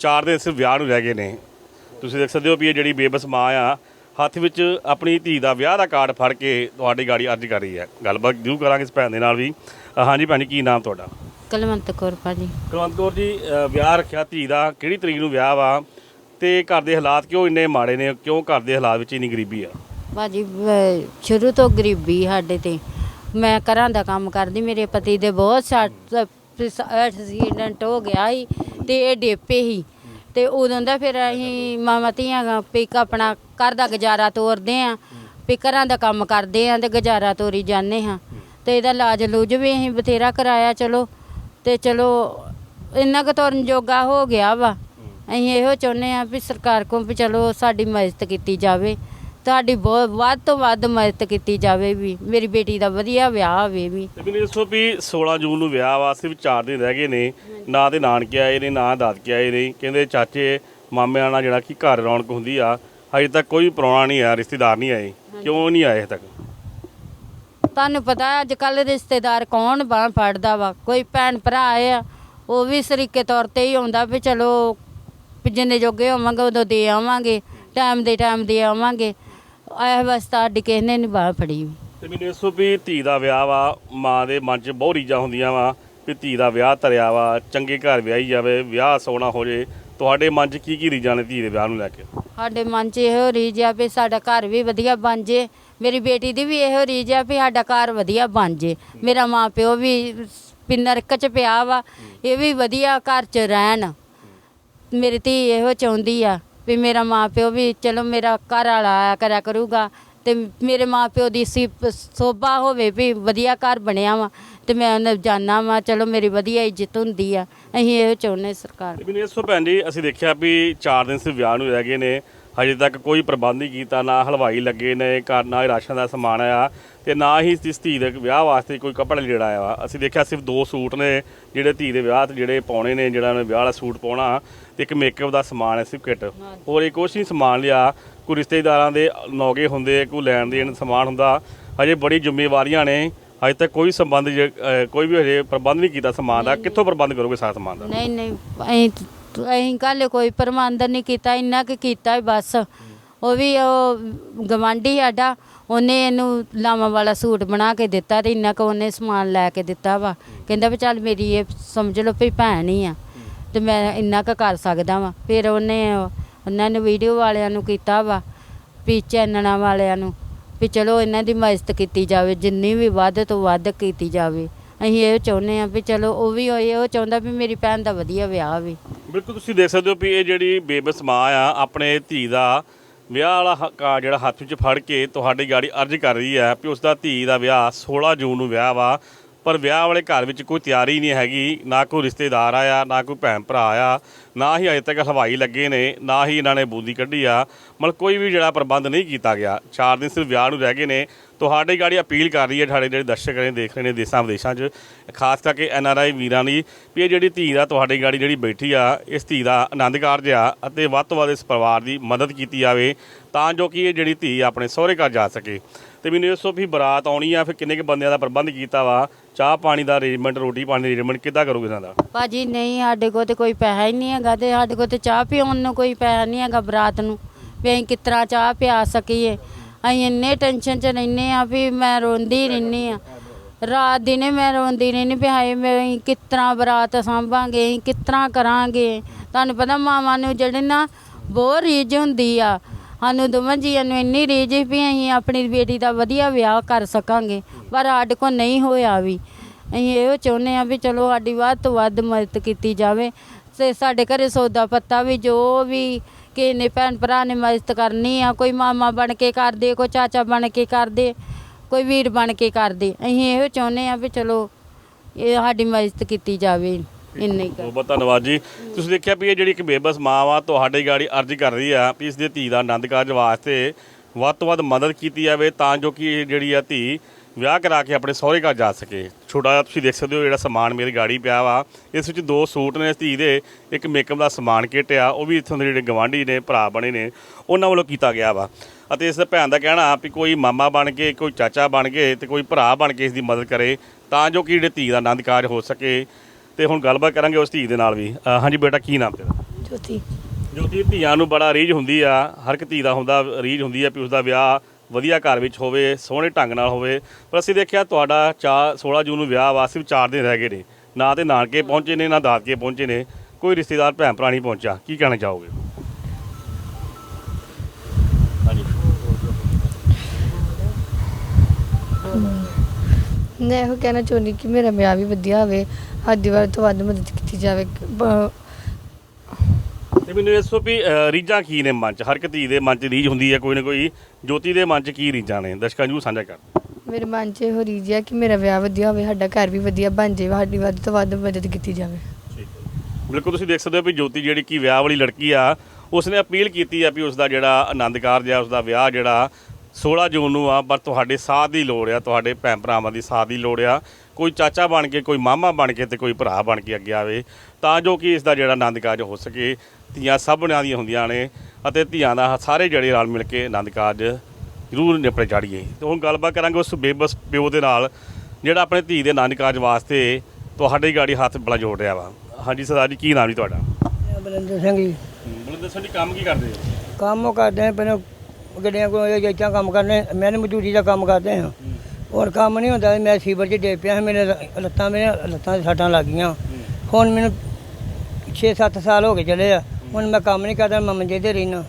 ਚਾਰ ਦਿਨ ਸਿਰਫ ਵਿਆਹ ਨੂੰ ਰਹਿ ਗਏ ਨੇ। ਤੁਸੀਂ ਦੇਖ ਸਕਦੇ ਹੋ ਵੀ ਇਹ ਜਿਹੜੀ ਬੇਬਸ ਮਾਂ ਆ ਹੱਥ ਵਿੱਚ ਆਪਣੀ ਧੀ ਦਾ ਵਿਆਹ ਦਾ ਕਾਰਡ ਫੜ ਕੇ ਤੁਹਾਡੀ ਗਾੜੀ ਅਰਜ਼ ਕਰ ਰਹੀ ਹੈ। ਗੱਲਬਾਤ ਜ਼ਰੂਰ ਕਰਾਂਗੇ ਇਸ ਭੈਣ ਦੇ ਨਾਲ ਵੀ। ਹਾਂਜੀ ਭੈਣ ਜੀ ਕੀ ਨਾਮ ਤੁਹਾਡਾ? ਕਲਵੰਤ ਕੌਰ ਭਾਜੀ। ਕੁਲਵੰਤ ਕੌਰ ਜੀ ਅ, ਵਿਆਹ ਰੱਖਿਆ ਧੀ ਦਾ ਕਿਹੜੀ ਤਰੀਕ ਨੂੰ ਵਿਆਹ ਵਾ? ਤੇ ਘਰ ਦੇ ਹਾਲਾਤ ਕਿਉਂ ਇੰਨੇ ਮਾੜੇ ਨੇ? ਕਿਉਂ ਘਰ ਦੇ ਹਾਲਾਤ ਵਿੱਚ ਇੰਨੀ ਗਰੀਬੀ ਆ? ਭਾਜੀ ਵ- ਸ਼ੁਰੂ ਤੋਂ ਗਰੀਬੀ ਸਾਡੇ ਤੇ। ਮੈਂ ਘਰਾਂ ਦਾ ਕੰਮ ਕਰਦੀ, ਮੇਰੇ ਪਤੀ ਦੇ ਬਹੁਤ ਸੱਟ ਐਕਸੀਡੈਂਟ ਹੋ ਗਿਆ ਸੀ ਤੇ ਇਹ ਡੇਪੇ ਸੀ। ਤੇ ਉਦੋਂ ਦਾ ਫਿਰ ਅਸੀਂ ਮਾਮਾ ਧੀਆਂ ਪਿਕ ਆਪਣਾ ਘਰ ਦਾ ਗੁਜ਼ਾਰਾ ਤੋਰਦੇ ਆ ਵੀ ਘਰਾਂ ਦਾ ਕੰਮ ਕਰਦੇ ਆ ਤੇ ਗੁਜ਼ਾਰਾ ਤੋਰੀ ਜਾਂਦੇ ਹਾਂ। ਤੇ ਇਹਦਾ ਇਲਾਜ ਲੂਜ ਵੀ ਅਸੀਂ ਬਥੇਰਾ ਕਰਾਇਆ, ਚਲੋ। ਤੇ ਚਲੋ, ਇੰਨਾ ਕੁ ਤੁਰਨ ਜੋਗਾ ਹੋ ਗਿਆ ਵਾ। ਅਸੀਂ ਇਹੋ ਚਾਹੁੰਦੇ ਆ ਵੀ ਸਰਕਾਰ ਕੋਲ ਵੀ ਚਲੋ ਸਾਡੀ ਮਦਦ ਕੀਤੀ ਜਾਵੇ ਸਾਡੀ ਬਹੁਤ ਵੱਧ ਤੋਂ ਵੱਧ ਮਦਦ ਕੀਤੀ ਜਾਵੇ ਵੀ ਮੇਰੀ ਬੇਟੀ ਦਾ ਵਧੀਆ ਵਿਆਹ ਹੋਵੇ ਵੀ। ਤੇ ਮੈਨੂੰ ਦੱਸੋ ਵੀ 16 ਜੂਨ ਨੂੰ ਵਿਆਹ ਵਾ ਸਿਰਫ 4 ਦਿਨ ਰਹਿ ਗਏ ਨੇ ਨਾ ਤੇ ਨਾਨਕੇ ਆਏ ਨੇ ਨਾ ਦਾਦਕੇ ਆਏ ਨੇ ਕਹਿੰਦੇ ਚਾਚੇ ਮਾਮਿਆਂ ਨਾਲ ਜਿਹੜਾ ਕਿ ਘਰ ਰੌਣਕ ਹੁੰਦੀ ਆ ਹਜੇ ਤੱਕ ਕੋਈ ਪ੍ਰਾਹੁਣਾ ਨਹੀਂ ਆਇਆ ਰਿਸ਼ਤੇਦਾਰ ਨਹੀਂ ਆਏ ਕਿਉਂ ਨਹੀਂ ਆਏ ਹਜੇ ਤੱਕ? ਤੁਹਾਨੂੰ ਪਤਾ ਅੱਜ ਕੱਲ ਰਿਸ਼ਤੇਦਾਰ ਕੌਣ ਬਾਹ ਫੜਦਾ ਵਾ ਕੋਈ ਭੈਣ ਭਰਾ ਆਏ ਆ ਉਹ ਵੀ ਸਰੀਕੇ ਤੌਰ ਤੇ ਹੀ ਆਉਂਦਾ ਵੀ ਚਲੋ ਵੀ ਜਿੰਨੇ ਜੋਗੇ ਹੋਵਾਂਗੇ ਉਦੋਂ ਦੇ ਆਵਾਂਗੇ ਟਾਈਮ ਦੇ ਟਾਈਮ ਦੇ ਆਵਾਂਗੇ। ਇਹ ਬਸ ਤੁਹਾਡੀ ਕਿਸੇ ਨੇ ਨਹੀਂ ਬਾਹ ਫੜੀ। ਤੇ ਮੈਨੂੰ ਦੱਸੋ ਵੀ ਧੀ ਦਾ ਵਿਆਹ ਵਾ ਮਾਂ ਦੇ ਮਨ 'ਚ ਬਹੁਤ ਰੀਝਾਂ ਹੁੰਦੀਆਂ ਵਾ ਵੀ ਧੀ ਦਾ ਵਿਆਹ ਧਰਿਆ ਵਾ ਚੰਗੇ ਘਰ ਵਿਆਹੀ ਜਾਵੇ ਵਿਆਹ ਸੋਹਣਾ ਹੋ ਜੇ। ਤੁਹਾਡੇ ਮਨ 'ਚ ਕੀ ਕੀ ਰੀਝਾਂ ਨੇ ਧੀ ਦੇ ਵਿਆਹ ਨੂੰ ਲੈ ਕੇ? ਸਾਡੇ ਮਨ 'ਚ ਇਹੋ ਰੀਝ ਆ ਵੀ ਸਾਡਾ ਘਰ ਵੀ ਵਧੀਆ ਬਣ ਜੇ। ਮੇਰੀ ਬੇਟੀ ਦੀ ਵੀ ਇਹੋ ਰੀਝ ਆ ਵੀ ਸਾਡਾ ਘਰ ਵਧੀਆ ਬਣ ਜੇ। ਮੇਰਾ ਮਾਂ ਪਿਓ ਵੀ ਵੀ ਨਰਕ 'ਚ ਪਿਆ ਵਾ। ਇਹ ਵੀ ਵਧੀਆ ਘਰ 'ਚ ਰਹਿਣ। ਮੇਰੀ ਧੀ ਇਹੋ ਚਾਹੁੰਦੀ ਆ ਵੀ ਮੇਰਾ ਮਾਂ ਪਿਓ ਵੀ ਚਲੋ ਮੇਰਾ ਘਰ ਵਾਲਾ ਆਇਆ ਕਰਿਆ ਕਰੂਗਾ ਤੇ ਮੇਰੇ ਮਾਂ ਪਿਓ ਦੀ ਸੀ ਸੋਭਾ ਹੋਵੇ ਵੀ ਵਧੀਆ ਘਰ ਬਣਿਆ ਵਾ ਤੇ ਮੈਂ ਉਹਨੂੰ ਜਾਣਾ ਵਾ, ਚਲੋ ਮੇਰੀ ਵਧੀਆ ਇੱਜ਼ਤ ਹੁੰਦੀ ਆ। ਅਸੀਂ ਇਹੋ ਚਾਹੁੰਦੇ ਸਰਕਾਰ ਤੇ ਮੈਨੂੰ ਦੱਸੋ ਭੈਣ ਜੀ ਅਸੀਂ ਦੇਖਿਆ ਵੀ 4 ਦਿਨ ਸਿਰ ਵਿਆਹ ਨੂੰ ਰਹਿ ਗਏ ਨੇ, ਹਜੇ ਤੱਕ ਕੋਈ ਪ੍ਰਬੰਧ ਨਹੀਂ ਕੀਤਾ, ਨਾ ਹਲਵਾਈ ਲੱਗੇ ਨੇ ਘਰ, ਨਾ ਹੀ ਰਾਸ਼ਨ ਦਾ ਸਮਾਨ ਆਇਆ ਤੇ ਨਾ ਹੀ ਇਸ ਧੀ ਦੇ ਵਿਆਹ ਵਾਸਤੇ ਕੋਈ ਕੱਪੜਾ ਜਿਹੜਾ ਆਇਆ ਵਾ। ਅਸੀਂ ਦੇਖਿਆ ਸਿਰਫ ਦੋ ਸੂਟ ਨੇ ਜਿਹੜੇ ਧੀ ਦੇ ਵਿਆਹ ਤੇ ਜਿਹੜੇ ਪਾਉਣੇ ਨੇ, ਜਿਹੜਾ ਉਹਨੇ ਵਿਆਹ ਵਾਲਾ ਸੂਟ ਪਾਉਣਾ। ਤੇ ਇੱਕ ਮੇਕਅਪ ਦਾ ਸਮਾਨ ਹੈ ਸਿਰਫ ਕਿਟ ਹੋਰ ਇਹ ਕੁਛ ਨਹੀਂ ਸਮਾਨ ਲਿਆ। ਕੋਈ ਰਿਸ਼ਤੇਦਾਰਾਂ ਦੇ ਨੌਗੇ ਹੁੰਦੇ ਕੋਈ ਲੈਣ ਦੇਣ ਸਮਾਨ ਹੁੰਦਾ। ਹਜੇ ਬੜੀ ਜ਼ਿੰਮੇਵਾਰੀਆਂ ਨੇ। ਹਜੇ ਤੱਕ ਕੋਈ ਸੰਬੰਧ ਜੇ- ਅਹ ਕੋਈ ਵੀ ਹਜੇ ਪ੍ਰਬੰਧ ਨਹੀਂ ਕੀਤਾ ਸਮਾਨ ਦਾ। ਕਿੱਥੋਂ ਪ੍ਰਬੰਧ ਕਰੋਗੇ ਸਾਰਾ ਸਮਾਨ ਦਾ? ਨਹੀਂ ਨਹੀਂ। ਅਸੀਂ ਅਸੀਂ ਕੱਲ ਕੋਈ ਪ੍ਰਬੰਧ ਨਹੀਂ ਕੀਤਾ ਇੰਨਾ ਕਿ ਕੀਤਾ ਹੀ ਬਸ। ਉਹ ਵੀ ਉਹ ਗਵਾਂਢੀ ਸਾਡਾ ਉਹਨੇ ਇਹਨੂੰ ਲਾਵਾਂ ਵਾਲਾ ਸੂਟ ਬਣਾ ਕੇ ਦਿੱਤਾ ਤੇ ਇੰਨਾ ਕੁ ਉਹਨੇ ਸਮਾਨ ਲੈ ਕੇ ਦਿੱਤਾ ਵਾ। ਕਹਿੰਦਾ ਵੀ ਚੱਲ ਮੇਰੀ ਇਹ ਸਮਝ ਲਓ ਵੀ ਭੈਣ ਹੀ ਆ। ਤੇ ਮੈਂ ਇੰਨਾ ਕੁ ਕਰ ਸਕਦਾ ਵਾਂ। ਫਿਰ ਉਹਨੇ ਉਹਨਾਂ ਨੇ ਵੀਡੀਓ ਵਾਲਿਆਂ ਨੂੰ ਕੀਤਾ ਵਾ, ਵੀ ਚੈਨਲਾਂ ਵਾਲਿਆਂ ਨੂੰ, ਵੀ ਚਲੋ ਇਹਨਾਂ ਦੀ ਮਦਦ ਕੀਤੀ ਜਾਵੇ, ਜਿੰਨੀ ਵੀ ਵੱਧ ਤੋਂ ਵੱਧ ਕੀਤੀ ਜਾਵੇ। ਅਸੀਂ ਇਹ ਚਾਹੁੰਦੇ ਆ ਵੀ ਚਲੋ ਉਹ ਵੀ ਹੋਏ ਉਹ ਚਾਹੁੰਦਾ ਵੀ ਮੇਰੀ ਭੈਣ ਦਾ ਵਧੀਆ ਵਿਆਹ ਹੋਵੇ। ਬਿਲਕੁਲ, ਤੁਸੀਂ ਦੇਖ ਸਕਦੇ ਹੋ ਵੀ ਇਹ ਜਿਹੜੀ ਬੇਬਸ ਮਾਂ ਆ, ਆਪਣੇ ਧੀ ਦਾ ਵਿਆਹ ਵਾਲਾ ਹ- ਜਿਹੜਾ ਹੱਥ ਵਿੱਚ ਫੜ ਕੇ ਤੁਹਾਡੀ ਗਾੜੀ ਅਰਜ਼ ਕਰ ਰਹੀ ਹੈ ਵੀ ਉਸ ਦਾ ਧੀ ਦਾ ਵਿਆਹ 16 ਜੂਨ ਨੂੰ ਵਿਆਹ ਵਾ। ਪਰ ਵਿਆਹ ਵਾਲੇ ਘਰ ਵਿੱਚ ਕੋਈ ਤਿਆਰੀ ਨਹੀਂ ਹੈਗੀ, ਨਾ ਕੋਈ ਰਿਸ਼ਤੇਦਾਰ ਆਇਆ, ਨਾ ਕੋਈ ਭੈਣ ਭਰਾ ਆਇਆ, ਨਾ ਹੀ ਅਜੇ ਤੱਕ ਹਲਵਾਈ ਲੱਗੇ ਨੇ, ਨਾ ਹੀ ਇਹਨਾਂ ਨੇ ਬੂੰਦੀ ਕੱਢੀ ਆ। ਮਤਲਬ ਕੋਈ ਵੀ ਜਿਹੜਾ ਪ੍ਰਬੰਧ ਨਹੀਂ ਕੀਤਾ ਗਿਆ। ਚਾਰ ਦਿਨ ਸਿਰਫ ਵਿਆਹ ਨੂੰ ਰਹਿ ਗਏ ਨੇ। ਤੁਹਾਡੀ ਗਾੜੀ ਅਪੀਲ ਕਰ ਰਹੀ ਹੈ ਸਾਡੇ ਜਿਹੜੇ ਦਰਸ਼ਕ ਨੇ, ਦੇਖ ਰਹੇ ਨੇ ਦੇਸਾਂ ਵਿਦੇਸ਼ਾਂ 'ਚ। ਖਾਸ ਕਰਕੇ ਐਨ ਆਰ ਆਈ ਵੀਰਾਂ ਦੀ ਵੀ ਇਹ ਜਿਹੜੀ ਧੀ ਦਾ ਤੁਹਾਡੀ ਗਾੜੀ ਜਿਹੜੀ ਬੈਠੀ ਆ, ਇਸ ਧੀ ਦਾ ਆਨੰਦ ਕਾਰਜ ਆ ਅਤੇ ਵੱਧ ਤੋਂ ਵੱਧ ਇਸ ਪਰਿਵਾਰ ਦੀ ਮਦਦ ਕੀਤੀ ਜਾਵੇ ਤਾਂ ਜੋ ਕਿ ਇਹ ਜਿਹੜੀ ਧੀ ਆਪਣੇ ਸਹੁਰੇ ਘਰ ਜਾ ਸਕੇ। ਤੇ ਮੈਨੂੰ ਦੱਸੋ ਵੀ ਬਰਾਤ ਆਉਣੀ ਆ, ਫਿਰ ਕਿੰਨੇ ਕੁ ਬੰਦਿਆਂ ਦਾ ਪ੍ਰਬੰਧ ਕੀਤਾ ਵਾ? ਚਾਹ ਪਾਣੀ ਦਾ ਅਰੇਂਜਮੈਂਟ ਰੋਟੀ ਪਾਣੀ ਦਾ ਅਰੇਂਜਮੈਂਟ ਕਿੱਦਾਂ ਕਰੋਗੇ ਇਹਨਾਂ ਦਾ? ਭਾਜੀ, ਨਹੀਂ, ਸਾਡੇ ਕੋਲ ਤੇ ਕੋਈ ਪੈਸਾ ਹੀ ਨਹੀਂ ਹੈਗਾ ਤੇ ਸਾਡੇ ਕੋਲ ਤੇ ਚਾਹ ਪਿਉਣ ਨੂੰ ਕੋਈ ਪੈਸਾ ਨਹੀਂ ਹੈਗਾ ਬਰਾਤ ਨੂੰ, ਵੀ ਅਸੀਂ ਕਿਸ ਤਰ੍ਹਾਂ ਚਾਹ ਪਿਆ ਸਕੀਏ। ਅਸੀਂ ਇੰਨੇ ਟੈਨਸ਼ਨ 'ਚ ਰਹਿੰਦੇ ਆ ਵੀ ਮੈਂ ਰੋਂਦੀ ਰਹਿੰਦੀ ਆ ਰਾਤ ਦਿਨੇ ਮੈਂ ਰੋਂਦੀ ਰਹਿੰਦੀ ਵੀ ਹਾਏ, ਮੈਂ ਅਸੀਂ ਕਿਸ ਤਰ੍ਹਾਂ ਬਰਾਤ ਸਾਂਭਾਂਗੇ, ਅਸੀਂ ਕਿਸ ਤਰ੍ਹਾਂ ਕਰਾਂਗੇ। ਤੁਹਾਨੂੰ ਪਤਾ ਮਾਵਾਂ ਨੂੰ ਜਿਹੜੇ ਨਾ ਬਹੁਤ ਰੀਝ ਹੁੰਦੀ ਆ। ਸਾਨੂੰ ਦੋਵਾਂ ਜੀਆਂ ਨੂੰ ਇੰਨੀ ਰੀਝ ਵੀ ਅਸੀਂ ਆਪਣੀ ਬੇਟੀ ਦਾ ਵਧੀਆ ਵਿਆਹ ਕਰ ਸਕਾਂਗੇ। ਪਰ ਸਾਡੇ ਕੋਲ ਨਹੀਂ ਹੋਇਆ ਵੀ। ਅਸੀਂ ਇਹੋ ਚਾਹੁੰਦੇ ਆ ਵੀ ਚਲੋ ਸਾਡੀ ਵੱਧ ਤੋਂ ਵੱਧ ਮਦਦ ਕੀਤੀ ਜਾਵੇ। ਤੇ ਸਾਡੇ ਘਰੇ ਸੌਦਾ ਪੱਤਾ ਵੀ ਜੋ ਵੀ ਕਿਸੇ ਨੇ ਭੈਣ ਭਰਾ ਨੇ ਮਦਦ ਕਰਨੀ ਆ, ਕੋਈ ਮਾਮਾ ਬਣ ਕੇ ਕਰਦੇ ਕੋਈ ਚਾਚਾ ਬਣ ਕੇ ਕਰਦੇ ਕੋਈ ਵੀਰ ਬਣ ਕੇ ਕਰਦੇ ਅਸੀਂ ਇਹੋ ਚਾਹੁੰਦੇ ਆ ਵੀ ਚਲੋ ਇਹ ਸਾਡੀ ਮਦਦ ਕੀਤੀ ਜਾਵੇ। ਇੰਨੇ ਹੀ ਬਹੁਤ ਬਹੁਤ ਧੰਨਵਾਦ ਜੀ। ਤੁਸੀਂ ਦੇਖਿਆ ਵੀ ਇਹ ਜਿਹੜੀ ਇੱਕ ਬੇਬਸ ਮਾਂ ਵਾ, ਤੁਹਾਡੀ ਗਾੜੀ ਅਰਜ਼ੀ ਕਰ ਰਹੀ ਆ ਵੀ ਇਸ ਦੇ ਧੀ ਦਾ ਆਨੰਦ ਕਾਰਜ ਵਾਸਤੇ ਵੱਧ ਤੋਂ ਵੱਧ ਮਦਦ ਕੀਤੀ ਜਾਵੇ ਤਾਂ ਜੋ ਕਿ ਇਹ ਜਿਹੜੀ ਆ ਧੀ ਵਿਆਹ ਕਰਾ ਕੇ ਆਪਣੇ ਸਹੁਰੇ ਘਰ ਜਾ ਸਕੇ। ਛੋਟਾ ਜਿਹਾ ਤੁਸੀਂ ਦੇਖ ਸਕਦੇ ਹੋ ਜਿਹੜਾ ਸਮਾਨ ਮੇਰੀ ਗਾੜੀ ਪਿਆ ਵਾ, ਇਸ ਵਿੱਚ ਦੋ ਸੂਟ ਨੇ, ਇਸ ਧੀ ਦੇ ਇੱਕ ਮੇਕਅਪ ਦਾ ਸਮਾਨ ਕਿੱਟ ਆ, ਉਹ ਵੀ ਇੱਥੋਂ ਦੇ ਜਿਹੜੇ ਗਵਾਂਢੀ ਨੇ, ਭਰਾ ਬਣੇ ਨੇ, ਉਹਨਾਂ ਵੱਲੋਂ ਕੀਤਾ ਗਿਆ ਵਾ। ਅਤੇ ਇਸ ਭੈਣ ਦਾ ਕਹਿਣਾ ਵੀ ਕੋਈ ਮਾਮਾ ਬਣ ਕੇ, ਕੋਈ ਚਾਚਾ ਬਣ ਕੇ ਤੇ ਕੋਈ ਭਰਾ ਬਣ ਕੇ ਇਸ ਦੀ ਮਦਦ ਕਰੇ ਤਾਂ ਜੋ ਕਿ ਜਿਹੜੇ ਧੀ ਦਾ ਆਨੰਦ ਕਾਰਜ ਹੋ ਸਕੇ। ਤੇ ਹੁਣ ਗੱਲਬਾਤ ਕਰਾਂਗੇ ਉਸ ਧੀ ਦੇ ਨਾਲ ਵੀ। ਅ, ਹਾਂਜੀ ਬੇਟਾ ਕੀ ਨਾਮ ਤੇਰਾ? ਜੋਤੀ। ਜੋਤੀ ਧੀਆਂ ਨੂੰ ਬੜਾ ਰੀਝ ਹੁੰਦੀ ਆ। ਹਰ ਇੱਕ ਧੀ ਦਾ ਹੁੰਦਾ ਰੀਝ ਹੁੰਦੀ ਆ ਵੀ ਉਸ ਦਾ ਵਿਆਹ ਵਧੀਆ ਘਰ ਵਿੱਚ ਹੋਵੇ ਸੋਹਣੇ ਢੰਗ ਨਾਲ ਹੋਵੇ। ਪਰ ਅਸੀਂ ਦੇਖਿਆ ਤੁਹਾਡਾ ਚਾ 16 ਜੂਨ ਨੂੰ ਵਿਆਹ ਵਾ ਸਿਰਫ 4 ਦਿਨ ਰਹਿ ਗਏ ਨੇ। ਨਾ ਤੇ ਨਾਨਕੇ ਪਹੁੰਚੇ ਨੇ ਨਾ ਦਾਦਕੇ ਪਹੁੰਚੇ ਨੇ। ਕੋਈ ਰਿਸ਼ਤੇਦਾਰ ਭੈਣ ਭਰਾ ਨਹੀਂ ਪਹੁੰਚਾ ਕੀ ਕਹਿਣਾ ਚਾਹੋਗੇ? ਹਾਂਜੀ। ਮੈਂ ਇਹੋ ਕਹਿਣਾ ਚਾਹੁੰਦੀ ਕਿ ਮੇਰਾ ਵਿਆਹ ਵੀ ਵਧੀਆ ਹੋਵੇ। ਸਾਡੀ ਵੱਧ ਤੋਂ ਵੱਧ ਮਦਦ ਕੀਤੀ ਜਾਵੇ। ਬ- ਤੇ ਮੈਨੂੰ ਇਸ ਤੋਂ ਵੀ ਅ, ਰੀਝਾਂ ਕੀ ਨੇ ਮਨ 'ਚ? ਹਰ ਇੱਕ ਧੀ ਦੇ ਮਨ 'ਚ ਰੀਝ ਹੁੰਦੀ ਹੈ ਕੋਈ ਨਾ ਕੋਈ। ਜੋਤੀ ਦੇ ਮਨ 'ਚ ਕੀ ਰੀਝਾਂ ਨੇ? ਦਰਸ਼ਕਾਂ ਨੂੰ ਸਾਂਝਾ ਕਰ। ਮੇਰੇ ਮਨ 'ਚ ਇਹੋ ਰੀਝ ਹੈ ਕਿ ਮੇਰਾ ਵਿਆਹ ਵਧੀਆ ਹੋਵੇ ਸਾਡਾ ਘਰ ਵੀ ਵਧੀਆ ਬਣ ਜਾਵੇ ਸਾਡੀ ਵੱਧ ਤੋਂ ਵੱਧ ਮਦਦ ਕੀਤੀ ਜਾਵੇ। ਬਿਲਕੁਲ ਤੁਸੀਂ ਦੇਖ ਸਕਦੇ ਹੋ ਵੀ ਜੋਤੀ ਜਿਹੜੀ ਕੀ ਵਿਆਹ ਵਾਲੀ ਲੜਕੀ ਆ ਉਸਨੇ ਅਪੀਲ ਕੀਤੀ ਆ ਵੀ ਉਸ ਦਾ ਜਿਹੜਾ ਆਨੰਦ ਕਾਰਜ ਆ ਉਸ ਦਾ ਵਿਆਹ ਜਿਹੜਾ 16 ਜੂਨ ਨੂੰ ਆ ਪਰ ਤੁਹਾਡੇ ਸਾਥ ਦੀ ਲੋੜ ਆ ਤੁਹਾਡੇ ਭੈਣ ਭਰਾਵਾਂ ਦੀ ਸਾਥ ਦੀ ਲੋੜ ਆ। ਕੋਈ ਚਾਚਾ ਬਣ ਕੇ ਕੋਈ ਮਾਮਾ ਬਣ ਕੇ ਤੇ ਕੋਈ ਭਰਾ ਬਣ ਕੇ ਅੱਗੇ ਆਵੇ ਤਾਂ ਜੋ ਕਿ ਇਸ ਦਾ ਜਿਹੜਾ ਆਨੰਦ ਕਾਰਜ ਹੋ ਸਕੇ। ਧੀਆਂ ਸਭਨਾਂ ਦੀਆਂ ਹੁੰਦੀਆਂ ਨੇ ਅਤੇ ਧੀਆਂ ਦਾ ਸਾਰੇ ਜਿਹੜੇ ਰਲ ਮਿਲ ਕੇ ਆਨੰਦ ਕਾਰਜ ਜ਼ਰੂਰ ਨਿਪਟ ਚਾੜੀਏ ਤੇ ਹੁਣ ਗੱਲਬਾਤ ਕਰਾਂਗੇ ਉਸ ਬੇਬਸ ਪਿਓ ਦੇ ਨਾਲ ਜਿਹੜਾ ਆਪਣੇ ਧੀ ਦੇ ਆਨੰਦ ਕਾਰਜ ਵਾਸਤੇ ਤੁਹਾਡੀ ਗਾੜੀ ਹੱਥ ਬੜਾ ਜੋੜ ਰਿਹਾ ਵਾ। ਹਾਂਜੀ ਸਰਦਾਰ ਜੀ ਕੀ ਨਾਮ ਜੀ ਤੁਹਾਡਾ? ਬਲੰਦਰ ਸਿੰਘ ਜੀ। ਬਲੰਦਰ ਸਿੰਘ ਜੀ ਕੰਮ ਕੀ ਕਰਦੇ ਹੋ? ਕੰਮ ਉਹ ਕਰਦੇ ਆ ਪਹਿਲਾਂ ਗੱਡੀਆਂ ਕੋਲ ਜੇਚਾਂ ਕੰਮ ਕਰਨੇ ਮੈਂ ਮਜ਼ਦੂਰੀ ਦਾ ਕੰਮ ਕਰਦੇ ਹਾਂ। ਹੋਰ ਕੰਮ ਨਹੀਂ ਹੁੰਦਾ। ਮੈਂ ਸੀਵਰ 'ਚ ਡੇ ਪਿਆ ਸੀ, ਮੇਰੇ ਲ- ਲੱਤਾਂ ਮੇਰੇ ਲੱਤਾਂ 'ਚ ਸੱਟਾਂ ਲੱਗ ਗਈਆਂ। ਹੁਣ ਮੈਨੂੰ 6-7 ਸਾਲ ਹੋ ਗਏ ਚਲੇ ਆ। ਹੁਣ ਮੈਂ ਕੰਮ ਨਹੀਂ ਕਰਦਾ ਮੈਂ ਮੰਜੇ ਤੇ ਰਹਿਣਾ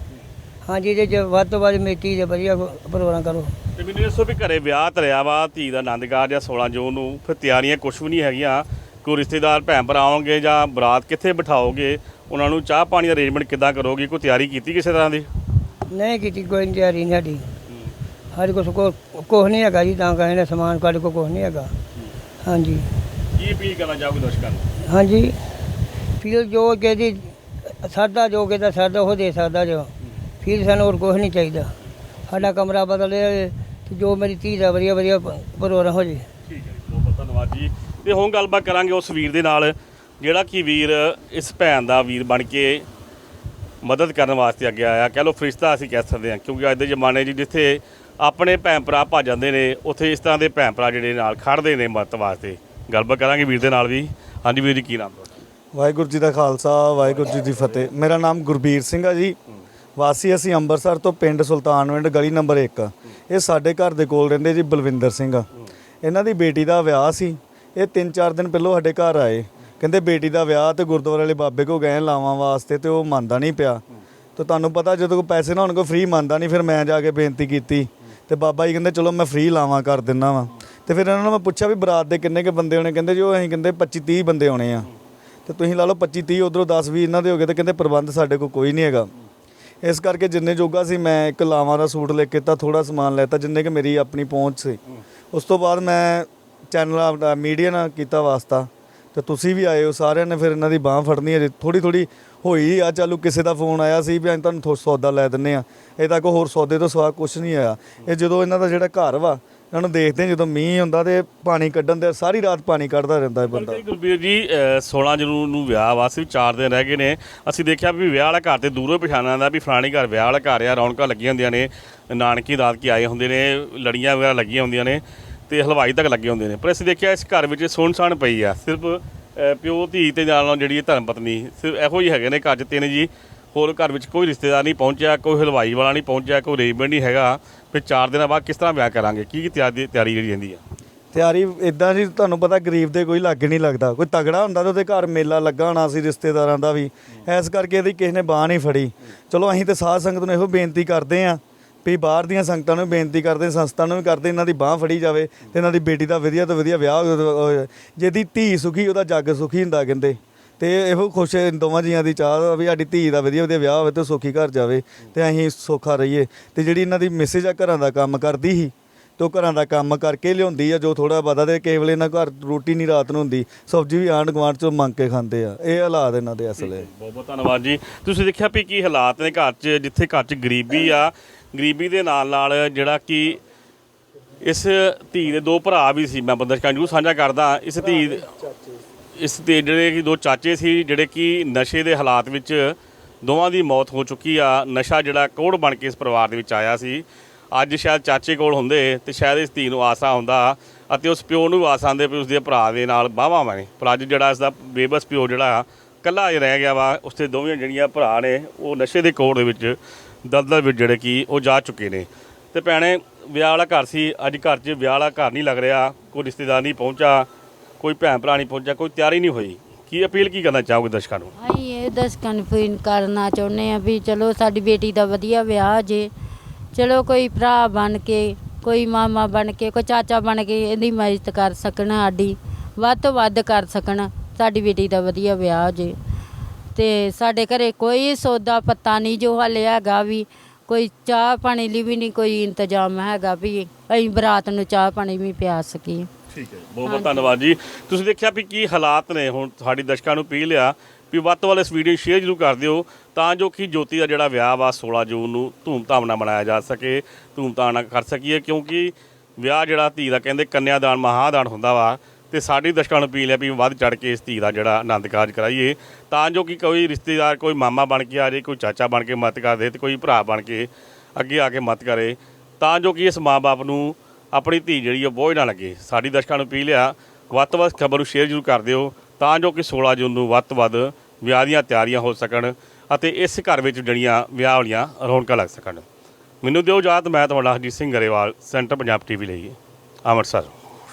ਹਾਂਜੀ ਤੇ ਜੇ ਵੱਧ ਤੋਂ ਵੱਧ ਮੇਤੀ ਦੇ ਵਧੀਆ ਪ੍ਰੋਗਰਾਮ ਕਰੋ। ਤੇ ਮੈਨੂੰ ਦੱਸੋ ਵੀ ਘਰੇ ਵਿਆਹ ਧਰਿਆ ਵਾ ਧੀ ਦਾ ਆਨੰਦ ਕਾਰਜ ਆ 16 ਜੂਨ ਨੂੰ। ਫਿਰ ਤਿਆਰੀਆਂ ਕੁਝ ਵੀ ਨਹੀਂ ਹੈਗੀਆਂ। ਕੋਈ ਰਿਸ਼ਤੇਦਾਰ ਭੈਣ ਭਰਾ ਆਉਣਗੇ ਜਾਂ ਬਰਾਤ ਕਿੱਥੇ ਬਿਠਾਓਗੇ? ਉਹਨਾਂ ਨੂੰ ਚਾਹ ਪਾਣੀ ਦਾ ਅਰੇਂਜਮੈਂਟ ਕਿੱਦਾਂ ਕਰੋਗੇ? ਕੋਈ ਤਿਆਰੀ ਕੀਤੀ ਕਿਸੇ ਤਰ੍ਹਾਂ ਦੀ? ਨਹੀਂ ਕੀਤੀ ਕੋਈ ਤਿਆਰੀ ਨਹੀਂ ਸਾਡੀ। ਸਾਡੇ ਕੋਲ ਕੋ ਕੁਛ ਨਹੀਂ ਹੈਗਾ ਜੀ ਤਾਂ ਕਹਿੰਦੇ ਸਮਾਨ ਸਾਡੇ ਕੋਲ ਕੁਛ ਨਹੀਂ ਹੈਗਾ। ਹਾਂਜੀ। ਕੀ ਅਪੀਲ ਕਰਨਾ ਚਾਹੋਗੇ ਦਰਸ਼ਕਾਂ ਨੂੰ? ਹਾਂਜੀ। ਫਿਰ ਜੋ ਜਿਹਦੀ ਸਾਦਾ ਜੋ ਕਿਦਾ ਸਾਦਾ ਉਹ ਦੇ ਸਕਦਾ ਜੋ। ਫਿਰ ਸਾਨੂੰ ਹੋਰ ਕੁਛ ਨਹੀਂ ਚਾਹੀਦਾ। ਸਾਡਾ ਕਮਰਾ ਬਦਲੇ ਜੋ ਮੇਰੀ ਧੀ ਦਾ ਵਧੀਆ ਵਧੀਆ ਪ੍ਰੋਗਰਾਮ ਹੋ ਜੇ। ਠੀਕ ਹੈ ਜੀ ਬਹੁਤ ਬਹੁਤ ਧੰਨਵਾਦ ਜੀ। ਤੇ ਹੁਣ ਗੱਲਬਾਤ ਕਰਾਂਗੇ ਉਸ ਵੀਰ ਦੇ ਨਾਲ ਜਿਹੜਾ ਕਿ ਵੀਰ ਇਸ ਭੈਣ ਦਾ ਵੀਰ ਬਣ ਕੇ ਮਦਦ ਕਰਨ ਵਾਸਤੇ ਅੱਗੇ ਆਇਆ। ਕਹਿ ਲਓ ਫਰਿਸ਼ਤਾ ਅਸੀਂ ਕਹਿ ਸਕਦੇ ਹਾਂ ਕਿਉਂਕਿ ਅੱਜ ਦੇ ਜ਼ਮਾਨੇ 'ਚ ਜਿੱਥੇ ਆਪਣੇ ਭੈਣ ਭਰਾ ਭੱਜ ਜਾਂਦੇ ਨੇ, ਉੱਥੇ ਇਸ ਤਰ੍ਹਾਂ ਦੇ ਭੈਣ ਭਰਾ ਜਿਹੜੇ ਨਾਲ ਖੜਦੇ ਨੇ ਮਦਦ ਵਾਸਤੇ। ਗੱਲਬਾਤ ਕਰਾਂਗੇ ਵੀਰ ਦੇ ਨਾਲ ਵੀ। ਹਾਂਜੀ ਵੀਰ ਜੀ, ਕੀ ਨਾਮ ਤੁਹਾਡਾ? ਵਾਹਿਗੁਰੂ ਜੀ ਦਾ ਖਾਲਸਾ, ਵਾਹਿਗੁਰੂ ਜੀ ਦੀ ਫਤਿਹ। ਮੇਰਾ ਨਾਮ ਗੁਰਬੀਰ ਸਿੰਘ ਆ ਜੀ। ਵਾਸੀ ਅਸੀਂ ਅੰਮ੍ਰਿਤਸਰ ਤੋਂ ਪਿੰਡ ਸੁਲਤਾਨਵਿੰਡ, ਗਲੀ ਨੰਬਰ 1 ਇਹ ਸਾਡੇ ਘਰ ਦੇ ਕੋਲ ਰਹਿੰਦੇ ਜੀ ਬਲਵਿੰਦਰ ਸਿੰਘ। ਇਹਨਾਂ ਦੀ ਬੇਟੀ ਦਾ ਵਿਆਹ ਸੀ। ਇਹ 3-4 ਦਿਨ ਪਹਿਲਾਂ ਸਾਡੇ ਘਰ ਆਏ। ਕਹਿੰਦੇ ਬੇਟੀ ਦਾ ਵਿਆਹ ਤੇ ਗੁਰਦੁਆਰੇ ਵਾਲੇ ਬਾਬੇ ਕੋ ਗਏ ਲਾਵਾਂ ਵਾਸਤੇ ਤੇ ਉਹ ਮੰਨਦਾ ਨਹੀਂ ਪਿਆ। ਤੇ ਤੁਹਾਨੂੰ ਪਤਾ ਜਦੋਂ ਕੋਈ ਪੈਸੇ ਨਾ ਹੋਣ ਕੋ ਫ੍ਰੀ ਮੰਨਦਾ ਨਹੀਂ, ਫਿਰ ਮੈਂ ਜਾ ਕੇ ਬੇਨਤੀ ਕੀਤੀ। ਤੇ ਬਾਬਾ ਜੀ ਕਹਿੰਦੇ, ਚਲੋ ਮੈਂ ਫ੍ਰੀ ਲਾਵਾਂ, ਕਰ ਦਿੰਦਾ ਵਾਂ। ਤੇ ਫਿਰ ਇਹਨਾਂ ਨੂੰ ਮੈਂ ਪੁੱਛਿਆ ਵੀ ਬਰਾਤ ਦੇ ਕਿੰਨੇ ਕੇ ਬੰਦੇ ਹੋਣੇ? ਕਹਿੰਦੇ ਜੀ ਉਹ ਅਸੀਂ ਕਹਿੰਦੇ 25 30 ਬੰਦੇ ਹੋਣੇ ਆ। ਤੇ ਤੁਸੀਂ ਲਾ ਲਓ 25 30 ਉਧਰੋਂ 10 20 ਇਹਨਾਂ ਦੇ ਹੋ ਗਏ ਤੇ ਕਹਿੰਦੇ ਪ੍ਰਬੰਧ ਸਾਡੇ ਕੋਲ ਕੋਈ ਨਹੀਂ ਹੈਗਾ। ਇਸ ਕਰਕੇ ਜਿੰਨੇ ਜੋਗਾ ਸੀ ਮੈਂ ਇੱਕ ਲਾਵਾਂ ਦਾ ਸੂਟ ਲੈ ਕੇ ਤਾਂ ਥੋੜਾ ਸਮਾਨ ਲੈਤਾ ਜਿੰਨੇ ਕਿ ਮੇਰੀ ਆਪਣੀ ਪਹੁੰਚ ਸੀ। ਉਸ ਤੋਂ ਬਾਅਦ ਮੈਂ ਚੈਨਲ ਆਪਦਾ ਮੀਡੀਆ ਨਾਲ ਕੀਤਾ ਵਾਸਤਾ। ਤੇ ਤੁਸੀਂ ਵੀ ਆਏ ਹੋ, ਸਾਰਿਆਂ ਨੇ ਫਿਰ ਇਹਨਾਂ ਦੀ ਬਾਹ ਫੜਨੀ ਹੈ ਥੋੜੀ ਥੋੜੀ ਹੋਈ ਆ ਚਾਲੂ ਕਿਸੇ ਦਾ ਫੋਨ ਆਇਆ ਸੀ ਵੀ ਅਸੀਂ ਤੁਹਾਨੂੰ ਥੋ- ਸੌਦਾ ਲੈ ਦਿੰਨੇ ਆ। ਇਹ ਤੱਕ ਹੋਰ ਸੌਦੇ ਤੋਂ ਸਿਵਾ ਕੁਝ ਨਹੀਂ ਆਇਆ। ਇਹ ਜਦੋਂ ਇਹਨਾਂ ਦਾ ਜਿਹੜਾ ਘਰ ਵਾ ਇਹਨਾਂ ਨੂੰ ਦੇਖਦੇ ਹਾਂ ਜਦੋਂ ਮੀਂਹ ਹੁੰਦਾ ਤੇ ਪਾਣੀ ਕੱਢਣ ਦੇ ਸਾਰੀ ਰਾਤ ਪਾਣੀ ਕੱਢਦਾ ਰਹਿੰਦਾ ਇਹ ਬੰਦਾ। ਬਲਕਿ ਗੁਰਬੀਰ ਜੀ ਅ, 16 ਜੂਨ ਨੂੰ ਵਿਆਹ ਵਾ ਸਿਰਫ 4 ਦਿਨ ਰਹਿ ਗਏ ਨੇ। ਅਸੀਂ ਦੇਖਿਆ ਵੀ ਵਿਆਹ ਵਾਲਾ ਘਰ ਤੇ ਦੂਰੋਂ ਹੀ ਪਛਾਣਿਆ ਜਾਂਦਾ ਵੀ ਫਲਾਣੀ ਘਰ ਵਿਆਹ ਵਾਲਾ ਘਰ ਆ ਰੌਣਕਾਂ ਲੱਗੀਆਂ ਹੁੰਦੀਆਂ ਨੇ। ਨਾਨਕੀ ਦਾਦਕੀ ਆਏ ਹੁੰਦੇ ਨੇ ਲੜੀਆਂ ਵਗੈਰਾ ਲੱਗੀਆਂ ਹੁੰਦੀਆਂ ਨੇ ਤੇ ਹਲਵਾਈ ਤੱਕ ਲੱਗੇ ਹੁੰਦੇ ਨੇ। ਪਰ ਅਸੀਂ ਦੇਖਿਆ ਇਸ ਘਰ ਵਿੱਚ ਸੁੰਨਸਾਨ ਪਈ ਆ ਸਿਰਫ ਪਿਓ ਧੀ ਤੇ ਨਾਲ ਨਾਲ ਜਿਹੜੀ ਇਹ ਧਰਮ ਪਤਨੀ, ਸਿਰਫ ਇਹੋ ਹੀ ਹੈਗੇ ਨੇ ਘਰ 'ਚ ਤਿੰਨ ਜੀ। ਹੋਰ ਘਰ ਵਿੱਚ ਕੋਈ ਰਿਸ਼ਤੇਦਾਰ ਨਹੀਂ ਪਹੁੰਚਿਆ, ਕੋਈ ਹਲਵਾਈ ਵਾਲਾ ਨਹੀਂ ਪਹੁੰਚਿਆ, ਕੋਈ ਅਰੇਂਜਮੈਂਟ ਨਹੀਂ ਹੈਗਾ। ਫਿਰ 4 ਦਿਨਾਂ ਬਾਅਦ ਕਿਸ ਤਰ੍ਹਾਂ ਵਿਆਹ ਕਰਾਂਗੇ? ਕੀ ਕੀ ਤਿਆਰੀ ਤਿਆਰੀ ਜਿਹੜੀ ਰਹਿੰਦੀ ਆ? ਤਿਆਰੀ ਇਦਾਂ ਜੀ ਤੁਹਾਨੂੰ ਪਤਾ ਗਰੀਬ ਦੇ ਕੋਈ ਲੱਗ ਨਹੀਂ ਲੱਗਦਾ। ਕੋਈ ਤਗੜਾ ਹੁੰਦਾ ਤਾਂ ਉਹਦੇ ਘਰ ਮੇਲਾ ਲੱਗਾ ਹੋਣਾ ਸੀ ਰਿਸ਼ਤੇਦਾਰਾਂ ਦਾ ਵੀ। ਇਸ ਕਰਕੇ ਇਹਦੀ ਕਿਸੇ ਨੇ ਬਾਹ ਨਹੀਂ ਫੜੀ। ਚਲੋ ਅਸੀਂ ਤੇ ਸਾਧ ਸੰਗਤ ਨੂੰ ਇਹੋ ਬੇਨਤੀ ਕਰਦੇ ਆਂ ਵੀ ਬਾਹਰ ਦੀਆਂ ਸੰਗਤਾਂ ਨੂੰ ਵੀ ਬੇਨਤੀ ਕਰਦੇ, ਸੰਸਥਾ ਨੂੰ ਵੀ ਕਰਦੇ, ਇਹਨਾਂ ਦੀ ਬਾਹ ਫੜੀ ਜਾਵੇ ਤੇ ਇਹਨਾਂ ਦੀ ਬੇਟੀ ਦਾ ਵਧੀਆ ਤੋਂ ਵਧੀਆ ਵਿਆਹ ਹੋਵੇ। ਜਿਹਦੀ ਧੀ ਸੁਖੀ, ਉਹਦਾ ਜੱਗ ਸੁਖੀ ਹੁੰਦਾ ਕਹਿੰਦੇ। ਤੇ ਇਹੋ ਖੁਸ਼ ਦੋਵਾਂ ਜੀਆਂ ਦੀ ਚਾਹ ਵਾ ਵੀ ਸਾਡੀ ਧੀ ਦਾ ਵਧੀਆ ਵਧੀਆ ਵਿਆਹ ਹੋਵੇ ਤੇ ਸੁਖੀ ਘਰ ਜਾਵੇ ਤੇ ਅਸੀਂ ਸੌਖਾ ਰਹੀਏ। ਤੇ ਜਿਹੜੀ ਇਹਨਾਂ ਦੀ ਮੈਸੇਜ ਆ ਘਰਾਂ ਦਾ ਕੰਮ ਕਰਦੀ ਸੀ, ਤੇ ਉਹ ਘਰਾਂ ਦਾ ਕੰਮ ਕਰਕੇ ਲਿਆਉਂਦੀ ਆ, ਜੋ ਥੋੜਾ ਬਹੁਤਾ ਤੇ ਕੇਵਲ ਇਹਨਾਂ ਘਰ ਰੋਟੀ ਨਹੀਂ ਰਾਤ ਨੂੰ ਹੁੰਦੀ, ਸਬਜ਼ੀ ਵੀ ਆਂਢ ਗੁਆਂਢ ਚੋਂ ਮੰਗ ਕੇ ਖਾਂਦੇ ਆ। ਇਹ ਹਾਲਾਤ ਇਹਨਾਂ ਦੇ ਅਸਲੇ ਬਹੁਤ ਬਹੁਤ ਧੰਨਵਾਦ ਜੀ। ਤੁਸੀਂ ਦੇਖਿਆ ਵੀ ਕੀ ਹਾਲਾਤ ਨੇ ਘਰ 'ਚ, ਜਿੱਥੇ ਘਰ 'ਚ ਗਰੀਬੀ ਆ ਗਰੀਬੀ ਦੇ ਨਾਲ ਨਾਲ ਜਿਹੜਾ ਕਿ ਇਸ ਧੀ ਦੇ ਦੋ ਭਰਾ ਵੀ ਸੀ, ਮੈਂ ਬੰਦਸ਼ਕਾਂ ਜੂ ਸਾਂਝਾ ਕਰਦਾ, ਇਸ ਧੀ ਦੇ- ਇਸ ਦੇ ਜਿਹੜੇ ਕਿ ਦੋ ਚਾਚੇ ਸੀ, ਜਿਹੜੇ ਕਿ ਨਸ਼ੇ ਦੇ ਹਾਲਾਤ ਵਿੱਚ ਦੋਵਾਂ ਦੀ ਮੌਤ ਹੋ ਚੁੱਕੀ ਆ, ਨਸ਼ਾ ਜਿਹੜਾ ਕੋੜ ਬਣ ਕੇ ਇਸ ਪਰਿਵਾਰ ਦੇ ਵਿੱਚ ਆਇਆ ਸੀ। ਅੱਜ ਸ਼ਾਇਦ ਚਾਚੇ ਕੋਲ ਹੁੰਦੇ ਤੇ ਸ਼ਾਇਦ ਇਸ ਧੀ ਨੂੰ ਆਸਾ ਹੁੰਦਾ ਅਤੇ ਉਸ ਪਿਓ ਨੂੰ ਆਸ ਆਉਂਦੇ ਵੀ ਉਸਦੇ ਭਰਾ ਦੇ ਨਾਲ ਬਾਹਾਂ ਵਾਂ ਪਰ ਅੱਜ ਜਿਹੜਾ ਇਸ ਦਾ ਬੇਬਸ ਪਿਓ ਜਿਹੜਾ ਕੱਲਾ ਹੀ ਰਹਿ ਗਿਆ ਵਾ ਉਸ ਦੋਵੇਂ ਜਿਹੜੀਆਂ ਭਰਾ ਨੇ, ਉਹ ਨਸ਼ੇ ਦੇ ਕੋੜ ਦੇ ਵਿੱਚ ਦਲਦਲ ਵਿੱਚ ਜਿਹੜੇ ਕਿ ਉਹ ਜਾ ਚੁੱਕੇ ਨੇ। ਤੇ ਭੈਣੇ, ਵਿਆਹ ਵਾਲਾ ਘਰ ਸੀ, ਅੱਜ ਘਰ 'ਚ ਵਿਆਹ ਵਾਲਾ ਘਰ ਨਹੀਂ ਲੱਗ ਰਿਹਾ, ਕੋਈ ਰਿਸ਼ਤੇਦਾਰ ਨਹੀਂ ਪਹੁੰਚਾ ਕੋਈ ਭੈਣ ਭਰਾ ਨਹੀਂ ਪਹੁੰਚਿਆ, ਕੋਈ ਤਿਆਰੀ ਨਹੀਂ ਹੋਈ। ਕੀ ਅਪੀਲ ਕੀ ਕਰਨਾ ਚਾਹੋਗੇ ਦਰਸ਼ਕਾਂ ਨੂੰ? ਅਸੀਂ ਇਹ ਦਰਸ਼ਕਾਂ ਨੂੰ ਫੋਨ ਕਰਨਾ ਚਾਹੁੰਦੇ ਆ ਵੀ ਚਲੋ ਸਾਡੀ ਬੇਟੀ ਦਾ ਵਧੀਆ ਵਿਆਹ ਜੇ, ਚਲੋ ਕੋਈ ਭਰਾ ਬਣ ਕੇ, ਕੋਈ ਮਾਮਾ ਬਣ ਕੇ, ਕੋਈ ਚਾਚਾ ਬਣ ਕੇ ਇਹਦੀ ਮਦਦ ਕਰ ਸਕਣ ਸਾਡੀ, ਵੱਧ ਤੋਂ ਵੱਧ ਕਰ ਸਕਣ ਸਾਡੀ ਬੇਟੀ ਦਾ ਵਧੀਆ ਵਿਆਹ ਜੇ। ਤੇ ਸਾਡੇ ਘਰੇ ਕੋਈ ਸੌਦਾ ਪੱਤਾ ਨਹੀਂ ਜੋ ਹਾਲੇ ਹੈਗਾ ਵੀ, ਕੋਈ ਚਾਹ ਪਾਣੀ ਲਈ ਵੀ ਨਹੀਂ, ਕੋਈ ਇੰਤਜ਼ਾਮ ਹੈਗਾ ਵੀ ਅਸੀਂ ਬਰਾਤ ਨੂੰ ਚਾਹ ਪਾਣੀ ਵੀ ਪਿਆ ਸਕੀਏ। ਠੀਕ ਹੈ ਬਹੁਤ ਬਹੁਤ ਧੰਨਵਾਦ ਜੀ। ਤੁਸੀਂ ਦੇਖਿਆ ਵੀ ਕੀ ਹਾਲਾਤ ਨੇ ਹੁਣ ਸਾਡੀ ਦਰਸ਼ਕਾਂ ਨੂੰ ਅਪੀਲ ਆ ਵੀ ਵੱਧ ਤੋਂ ਵੱਧ ਇਸ ਵੀਡੀਓ ਸ਼ੇਅਰ ਜ਼ਰੂਰ ਕਰ ਦਿਓ ਤਾਂ ਜੋ ਕਿ ਜੋਤੀ ਦਾ ਜਿਹੜਾ ਵਿਆਹ ਵਾ 16 ਜੂਨ ਨੂੰ ਧੂਮਧਾਮ ਨਾਲ ਮਨਾਇਆ ਜਾ ਸਕੇ, ਧੂਮਧਾਮ ਨਾਲ ਕਰ ਸਕੀਏ ਕਿਉਂਕਿ ਵਿਆਹ ਜਿਹੜਾ ਧੀ ਦਾ ਕਹਿੰਦੇ ਕੰਨਿਆਦਾਨ ਮਹਾਦਾਨ ਹੁੰਦਾ ਵਾ ਤੇ ਸਾਡੀ ਦਰਸ਼ਕਾਂ ਨੂੰ ਅਪੀਲ ਹੈ ਵੀ ਵੱਧ ਚੜ ਕੇ ਇਸ ਧੀ ਦਾ ਜਿਹੜਾ ਆਨੰਦ ਕਾਰਜ ਕਰਾਈਏ। ਤਾਂ ਜੋ ਕਿ ਕੋਈ ਰਿਸ਼ਤੇਦਾਰ, ਕੋਈ ਮਾਮਾ ਬਣ ਕੇ ਆ ਜਾਏ ਕੋਈ ਚਾਚਾ ਬਣ ਕੇ ਮਦਦ ਕਰ ਦੇ ਤੇ ਕੋਈ ਭਰਾ ਬਣ ਕੇ ਅੱਗੇ ਆ ਕੇ ਮਦਦ ਕਰੇ, ਤਾਂ ਜੋ ਕਿ ਇਸ ਮਾਂ-ਬਾਪ ਨੂੰ ਆਪਣੀ ਧੀ ਜਿਹੜੀ ਉਹ ਬੋਝ ਨਾ ਲੱਗੇ। ਸਾਡੀ ਦਰਸ਼ਕਾਂ ਨੂੰ ਅਪੀਲ ਆ, ਵੱਧ ਤੋਂ ਵੱਧ ਖਬਰ ਨੂੰ ਸ਼ੇਅਰ ਜ਼ਰੂਰ ਕਰ ਦਿਓ, ਤਾਂ ਜੋ ਕਿ 16 ਜੂਨ ਨੂੰ ਵੱਧ ਤੋਂ ਵੱਧ ਵਿਆਹ ਦੀਆਂ ਤਿਆਰੀਆਂ ਹੋ ਸਕਣ ਅਤੇ ਇਸ ਘਰ ਵਿੱਚ ਜਿਹੜੀਆਂ ਵਿਆਹ ਵਾਲੀਆਂ ਰੌਣਕਾਂ ਲੱਗ ਸਕਣ। ਮੈਨੂੰ ਦਿਓ ਇਜਾਜ਼ਤ, ਮੈਂ ਤੁਹਾਡਾ ਹਰਜੀਤ ਸਿੰਘ ਗਰੇਵਾਲ, ਸੈਂਟਰ ਪੰਜਾਬ ਟੀਵੀ ਲਈ, ਅੰਮ੍ਰਿਤਸਰ।